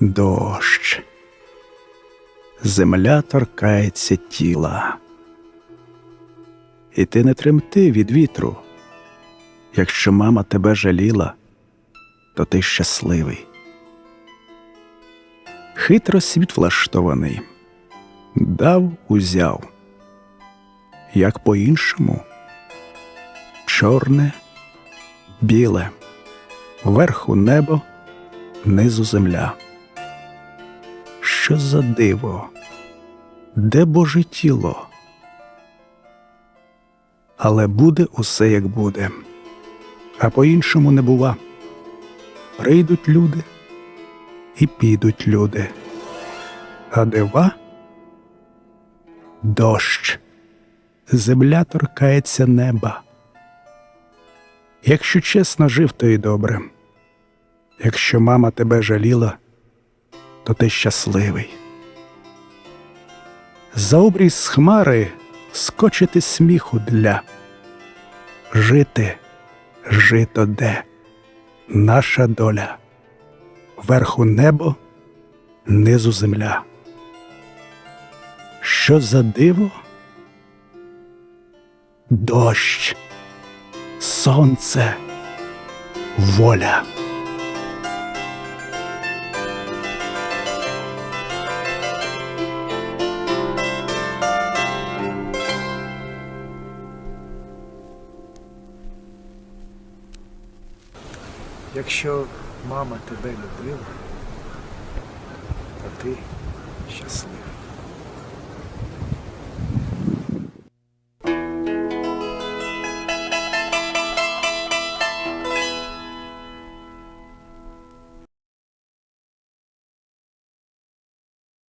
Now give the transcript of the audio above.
Дощ. Земля торкається тіла. І ти не тремти від вітру. Якщо мама тебе жаліла, то ти щасливий. Хитро світ влаштований, дав узяв. Як по-іншому, чорне, біле, вверху небо, низу земля. Що за диво? Де Боже тіло? Але буде усе як буде, а по-іншому не бува. Прийдуть люди і підуть люди. А дива дощ, земля торкається неба. Якщо чесно жив, то й добре. Якщо мама тебе жаліла, то ти щасливий. За обрій з хмари скочити сміху для. Жити, жито де, наша доля, верху небо, низу земля. Що за диво? Дощ, сонце, воля. Якщо мама тебе любила, то ти щасливий.